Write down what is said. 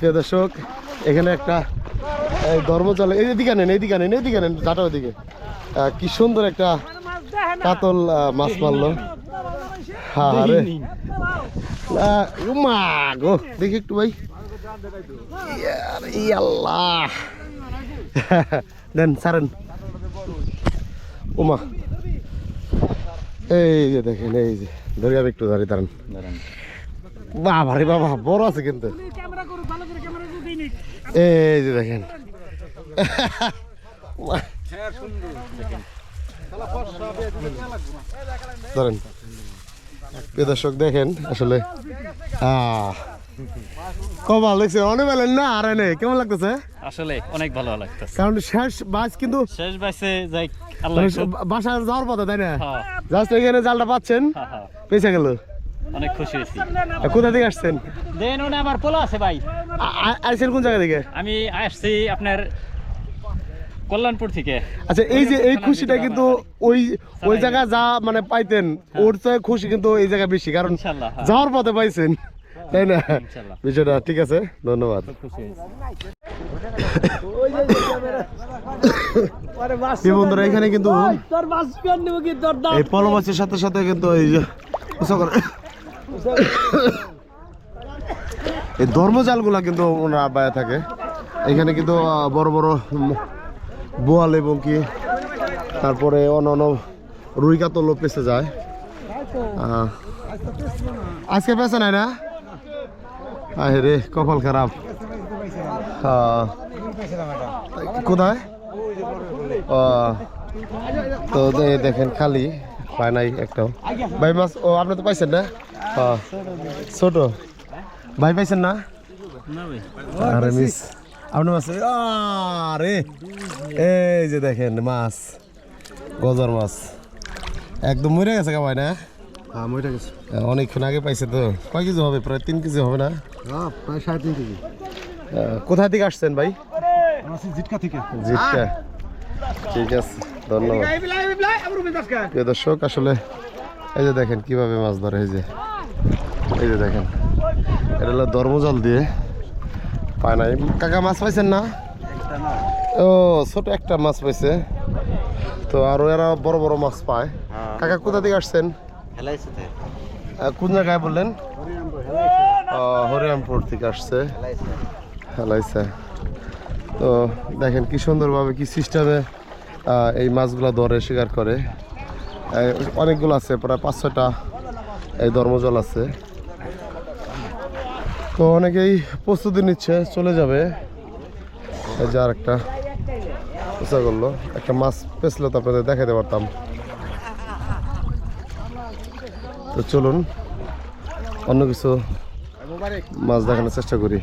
প্রিয় দর্শক এখানে একটা এই ধর্মচলে এই দিকে নেন এইদিকে নেন এইদিকে নেন যাটা ওইদিকে কি সুন্দর একটা কাতল মাছ মারলো। হ্যাঁ রে। উমা গো দেখি একটু ভাই। আল্লাহ দেন সারেন। উমা এই যে দেখেন এই যে ধরে একটু ধরে দাঁড়ান। বাবা রে বাবা বড় আছে কিন্তু। এই যে দেখেন। ধরেন দর্শক দেখেন আসলে কমাল দেখছে অনেক বেলেন না আর নেই কেমন লাগতেছে? আসলে অনেক ভালো লাগতেছে। কারণ শেষ বাস কিন্তু শেষ যাই মানে বাসা যাওয়ার পথে তাই না? হ্যাঁ, জাস্ট এখানে জালটা পাচ্ছেন হ্যাঁ, হ্যাঁ। পেছে গেল। অনেক খুশি হয়েছি। কোথা থেকে আসছেন? দেন ওনে আমার পোলা আছে ভাই। কোন জায়গা থেকে? আমি আসছি আপনার কল্যাণপুর থেকে। আচ্ছা এই যে এই খুশিটা কিন্তু ওই ওই জায়গা যা মানে পাইতেন ওর চেয়ে খুশি কিন্তু এই জায়গায় বেশি কারণ হ্যাঁ। যাওয়ার পথে পাইছেন। তাই না? বিষয়টা ঠিক আছে ধন্যবাদ। খুশি বন্ধুরা এখানে কিন্তু এই পলো মাছের সাথে সাথে কিন্তু এই যে উৎসব করে। এই ধর্মজালগুলা কিন্তু আবায় থাকে। এখানে কিন্তু বড় বড় বোয়াল এবং কি, তারপরে অন্য অন্য রুই কাতলও পেছে যায়। আজকে পেছে নাই না? আহে রে, কপাল খারাপ। কোথায়? তো দেখেন, খালি পায় নাই একটাও। ভাই, মাছ, ও, আপনি তো পাইছেন না? ছোট। ভাই পাইছেন না? আরে মিস আপনি মাছ আরে এই যে দেখেন মাছ গজর মাছ। একদম মরে গেছে কা ভাই না? হ্যাঁ মরে গেছে। অনেকক্ষণ আগে পাইছে তো। কয় কেজি হবে? প্রায় তিন কেজি হবে না? প্রায় সাড়ে তিন কেজি। কোথা থেকে আসছেন ভাই? জিটকা থেকে। ঠিক আছে ধন্যবাদ। প্রিয় দর্শক আসলে এই যে দেখেন কীভাবে মাছ ধরে এই যে। এই যে দেখেন এটা হলো ধর্মজল দিয়ে। পায় নাই। কাকা মাছ পাইছেন না? ও ছোট একটা মাছ পাইছে। তো আরও এরা বড় বড় মাছ পায়। কাকা কোথা থেকে আসছেন? কোন জায়গায় বললেন? হরিরামপুর থেকে আসছে। হেলাইছে। তো দেখেন কি সুন্দরভাবে কি সিস্টেমে এই মাছগুলো ধরে শিকার করে। অনেকগুলো আছে প্রায় পাঁচ ছটা এই ধর্মজল আছে। তো অনেকেই প্রস্তুতি নিচ্ছে, চলে যাবে। এই যে আর একটা চেষ্টা করল, একটা মাছ পেছলে তো আপনাদের দেখাতে পারতাম। তো চলুন, অন্য কিছু মাছ দেখানোর চেষ্টা করি।